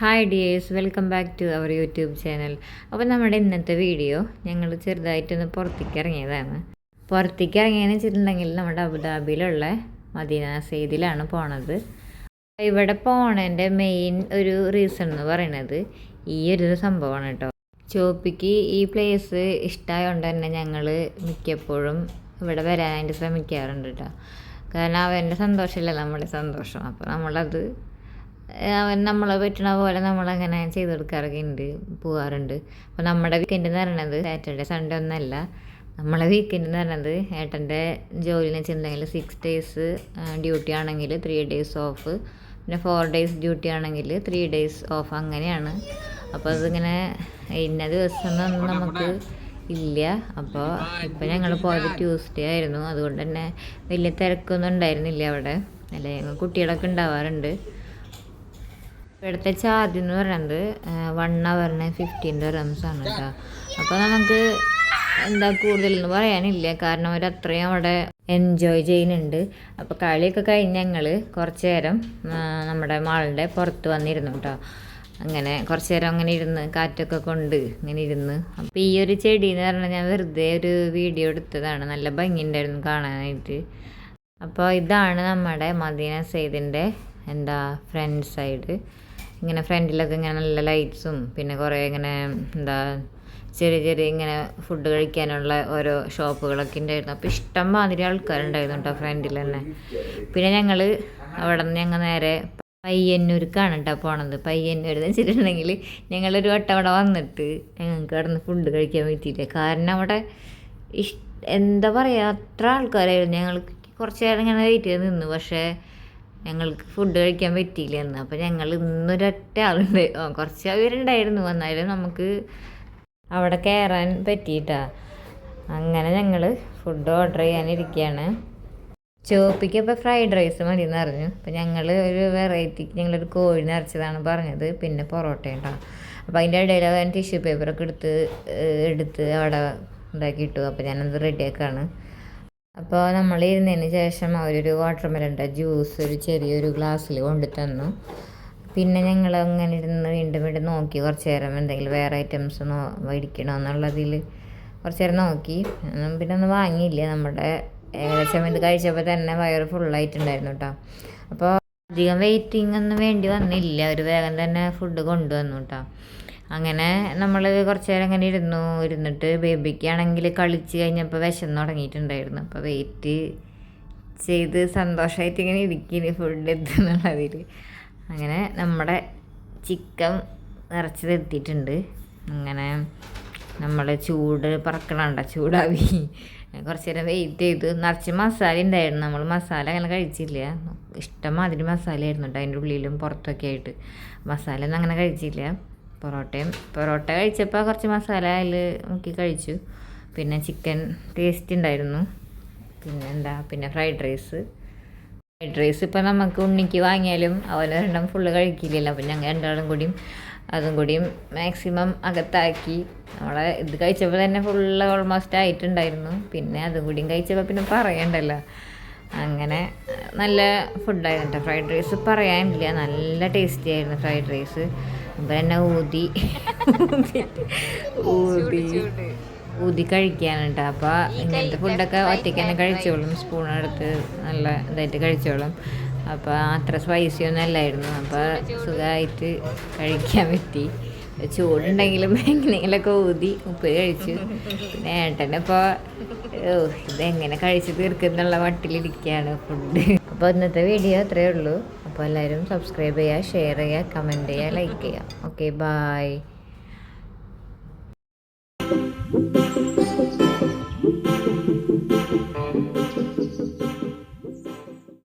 Hi dears welcome back to our YouTube channel അപ്പോൾ നമ്മുടെ ഇന്നത്തെ വീഡിയോ ഞങ്ങൾ ചെറുതായിട്ടൊന്ന് പുറത്തേക്ക് ഇറങ്ങിയതാണ്. പുറത്തേക്ക് ഇറങ്ങിയെന്ന് വെച്ചിട്ടുണ്ടെങ്കിൽ നമ്മുടെ അബുദാബിയിലുള്ള മദീന സെയ്ദിലാണ് പോണത്. ഇവിടെ പോണതിന്റെ മെയിൻ ഒരു റീസൺ എന്ന് പറയുന്നത് ഈ ഒരു സംഭവമാണ് കേട്ടോ. ചോപ്പിക്ക് ഈ പ്ലേസ് ഇഷ്ടമായതുകൊണ്ട് തന്നെ ഞങ്ങൾ മിക്കപ്പോഴും ഇവിടെ വരാനായിട്ട് ശ്രമിക്കാറുണ്ട് കേട്ടോ. കാരണം അവന്റെ സന്തോഷമല്ല? നമ്മുടെ സന്തോഷം. അപ്പോൾ നമ്മളത് അവൻ നമ്മളെ പറ്റണ പോലെ നമ്മളങ്ങനെ ചെയ്ത് കൊടുക്കാറൊക്കെ ഉണ്ട് പോകാറുണ്ട് അപ്പോൾ നമ്മുടെ വീക്കെൻഡ് എന്ന് പറയണത് സാറ്റർഡേ സൺഡേ ഒന്നല്ല. നമ്മളെ വീക്കെൻഡ് എന്ന് പറയണത് ഏട്ടന്റെ ജോലി എന്ന് വെച്ചിട്ടുണ്ടെങ്കിൽ സിക്സ് ഡേയ്സ് ഡ്യൂട്ടി ആണെങ്കിൽ ത്രീ ഡേയ്സ് ഓഫ് പിന്നെ ഫോർ ഡേയ്സ് ഡ്യൂട്ടി ആണെങ്കിൽ ത്രീ ഡേയ്സ് ഓഫ് അങ്ങനെയാണ്. അപ്പോൾ അതിങ്ങനെ ഇന്ന ദിവസം നമുക്ക് ഇല്ല. അപ്പോൾ ഇപ്പം ഞങ്ങൾ പോയത് ട്യൂസ്ഡേ ആയിരുന്നു. അതുകൊണ്ട് തന്നെ വലിയ തിരക്കൊന്നും ഉണ്ടായിരുന്നില്ല അവിടെ. അല്ലെ കുട്ടികളൊക്കെ ഉണ്ടാവാറുണ്ട്. ഇവിടുത്തെ ചാർജ് എന്ന് പറയുന്നത് വൺ അവറിന് ഫിഫ്റ്റീൻ റംസ് ആണ് കേട്ടോ അപ്പോൾ നമുക്ക് എന്താ കൂടുതലെന്ന് പറയാനില്ല. കാരണം അവർ അത്രയും അവിടെ എൻജോയ് ചെയ്യുന്നുണ്ട്. അപ്പോൾ കളിയൊക്കെ കഴിഞ്ഞ് ഞങ്ങൾ കുറച്ച് നേരം നമ്മുടെ മാളിന്റെ പുറത്ത് വന്നിരുന്നു കേട്ടോ അങ്ങനെ കുറച്ച് നേരം അങ്ങനെ ഇരുന്ന് കാറ്റൊക്കെ കൊണ്ട് ഇങ്ങനെ ഇരുന്ന്. അപ്പോൾ ഈ ഒരു ചെടി എന്ന് പറഞ്ഞാൽ ഞാൻ വെറുതെ ഒരു വീഡിയോ എടുത്തതാണ്. നല്ല ഭംഗിയുണ്ടായിരുന്നു കാണാനായിട്ട്. അപ്പോൾ ഇതാണ് നമ്മുടെ മദീന സെയ്ദിന്റെ എന്താ ഫ്രണ്ട് സൈഡ് ഇങ്ങനെ ഫ്രണ്ടിലൊക്കെ ഇങ്ങനെ നല്ല ലൈറ്റ്സും പിന്നെ കുറേ ഇങ്ങനെ എന്താ ചെറിയ ചെറിയ ഇങ്ങനെ ഫുഡ് കഴിക്കാനുള്ള ഓരോ ഷോപ്പുകളൊക്കെ ഉണ്ടായിരുന്നു അപ്പോൾ ഇഷ്ടം മാതിരി ആൾക്കാരുണ്ടായിരുന്നു കേട്ടോ ഫ്രണ്ടിൽ തന്നെ. പിന്നെ ഞങ്ങൾ അവിടെ നിന്ന് ഞങ്ങൾ നേരെ പയ്യന്നൂർക്കാണ് കേട്ടോ പോണത്. പയ്യന്നൂർ എന്ന് വെച്ചിട്ടുണ്ടെങ്കിൽ ഞങ്ങളൊരു വട്ടം അവിടെ വന്നിട്ട് ഞങ്ങൾക്ക് അവിടെ നിന്ന് ഫുഡ് കഴിക്കാൻ പറ്റിയില്ല. കാരണം അവിടെ ഇഷ് എന്താ പറയുക അത്ര ആൾക്കാരായിരുന്നു. ഞങ്ങൾ കുറച്ച് നേരം ഇങ്ങനെ വെയിറ്റ് ചെയ്ത് നിന്നു. പക്ഷേ ഞങ്ങൾക്ക് ഫുഡ് കഴിക്കാൻ പറ്റിയില്ല എന്ന് അപ്പോൾ ഞങ്ങൾ ഇന്നൊരൊറ്റ ആളുണ്ട്. കുറച്ച് അവരുണ്ടായിരുന്നു. എന്നാലും നമുക്ക് അവിടെ കയറാൻ പറ്റിയിട്ടാ. അങ്ങനെ ഞങ്ങൾ ഫുഡ് ഓർഡർ ചെയ്യാനിരിക്കുകയാണ്. ചോപ്പിക്ക് അപ്പോൾ ഫ്രൈഡ് റൈസ് മതി എന്ന് പറഞ്ഞു അപ്പോൾ ഞങ്ങൾ ഒരു വെറൈറ്റിക്ക് ഞങ്ങളൊരു കോഴി നിറച്ചതാണ് പറഞ്ഞത്. പിന്നെ പൊറോട്ട ഉണ്ടോ. അപ്പോൾ അതിന്റെ ഇടയിൽ അവൻ ടിഷ്യൂ പേപ്പറൊക്കെ എടുത്ത് എടുത്ത് അവിടെ ഇതാക്കി ഇട്ടു അപ്പോൾ ഞാനത് റെഡിയാക്കാണ് അപ്പോൾ നമ്മൾ ഇരുന്നതിന് ശേഷം അവരൊരു വാട്ടർ മെലന്റെ ജ്യൂസ് ഒരു ചെറിയൊരു ഗ്ലാസ്സിൽ കൊണ്ടു തന്നു. പിന്നെ ഞങ്ങൾ അങ്ങനെ ഇരുന്ന് വീണ്ടും വീണ്ടും നോക്കി. കുറച്ച് നേരം എന്തെങ്കിലും വേറെ ഐറ്റംസ് നോ മേടിക്കണോ എന്നുള്ളതിൽ കുറച്ച് നേരം നോക്കി. പിന്നെ ഒന്നും വാങ്ങിയില്ല. നമ്മുടെ ഏകദേശം ഇത് കഴിച്ചപ്പോൾ തന്നെ വയറ് ഫുള്ളായിട്ടുണ്ടായിരുന്നു കേട്ടോ അപ്പോൾ അധികം വെയിറ്റിംഗ് ഒന്നും വേണ്ടി വന്നില്ല. ഒരു വേഗം തന്നെ ഫുഡ് കൊണ്ടുവന്നു കേട്ടോ അങ്ങനെ നമ്മൾ കുറച്ച് നേരം അങ്ങനെ ഇരുന്നു. ഇരുന്നിട്ട് ബേബിക്കാണെങ്കിൽ കളിച്ച് കഴിഞ്ഞപ്പോൾ വിശന്ന് തുടങ്ങിയിട്ടുണ്ടായിരുന്നു. അപ്പോൾ വെയിറ്റ് ചെയ്ത് സന്തോഷമായിട്ട് ഇങ്ങനെ ഇരിക്കുന്നു ഫുഡ് എത്തുന്നുള്ളതിൽ അങ്ങനെ നമ്മുടെ ചിക്കൻ നിറച്ചത് എത്തിയിട്ടുണ്ട് അങ്ങനെ നമ്മൾ ചൂട് പറക്കണണ്ട ചൂടാവി. കുറച്ച് നേരം വെയിറ്റ് ചെയ്തു. നിറച്ച് മസാല ഉണ്ടായിരുന്നു നമ്മൾ മസാല അങ്ങനെ കഴിച്ചില്ല. ഇഷ്ടം മാതിരി മസാല ആയിരുന്നു കേട്ടോ അതിന്റെ ഉള്ളിലും പുറത്തൊക്കെ ആയിട്ട്. മസാല ഒന്നും അങ്ങനെ കഴിച്ചില്ല. പൊറോട്ടയും പൊറോട്ട കഴിച്ചപ്പോൾ കുറച്ച് മസാല അതിൽ മുക്കി കഴിച്ചു. പിന്നെ ചിക്കൻ ടേസ്റ്റ് ഉണ്ടായിരുന്നു പിന്നെ എന്താ പിന്നെ ഫ്രൈഡ് റൈസ് ഫ്രൈഡ് റൈസ് ഇപ്പോൾ നമുക്ക് ഉണ്ണിക്ക് വാങ്ങിയാലും അതുപോലെ രണ്ടും ഫുള്ള് കഴിക്കില്ലല്ലോ. അപ്പം ഞങ്ങൾ രണ്ടാളും കൂടിയും അതും കൂടിയും മാക്സിമം അകത്താക്കി. നമ്മളെ ഇത് കഴിച്ചപ്പോൾ തന്നെ ഫുള്ള് ഓൾമോസ്റ്റ് ആയിട്ടുണ്ടായിരുന്നു. പിന്നെ അതും കൂടിയും കഴിച്ചപ്പോൾ പിന്നെ പറയണ്ടല്ലോ. അങ്ങനെ നല്ല ഫുഡായിരുന്നു കേട്ടോ ഫ്രൈഡ് റൈസ് പറയാനില്ല. നല്ല ടേസ്റ്റി ആയിരുന്നു ഫ്രൈഡ് റൈസ് അപ്പം എന്നെ ഊതി. ഊതി. ഊതി കഴിക്കാണ് കേട്ടോ അപ്പോൾ ഇങ്ങനത്തെ ഫുഡൊക്കെ ഒറ്റയ്ക്ക് തന്നെ കഴിച്ചോളും. സ്പൂണെടുത്ത് നല്ല ഇതായിട്ട് കഴിച്ചോളും. അപ്പോൾ അത്ര സ്പൈസി ഒന്നും അല്ലായിരുന്നു അപ്പോൾ സുഖമായിട്ട് കഴിക്കാൻ പറ്റി. ചൂടുണ്ടെങ്കിലും എങ്ങനെയെങ്കിലൊക്കെ ഊതി ഉപ്പ് കഴിച്ചു. പിന്നെ ഏട്ടനിപ്പോൾ ഇതെങ്ങനെ കഴിച്ച് തീർക്കുന്നുള്ള മട്ടിലിരിക്കുകയാണ് ഫുഡ് അപ്പോൾ ഇന്നത്തെ വീഡിയോ അത്രയേ ഉള്ളൂ. അപ്പോൾ എല്ലാവരും സബ്സ്ക്രൈബ് ചെയ്യുക ഷെയർ ചെയ്യുക കമന്റ് ചെയ്യുക ലൈക്ക് ചെയ്യുക. Okay bye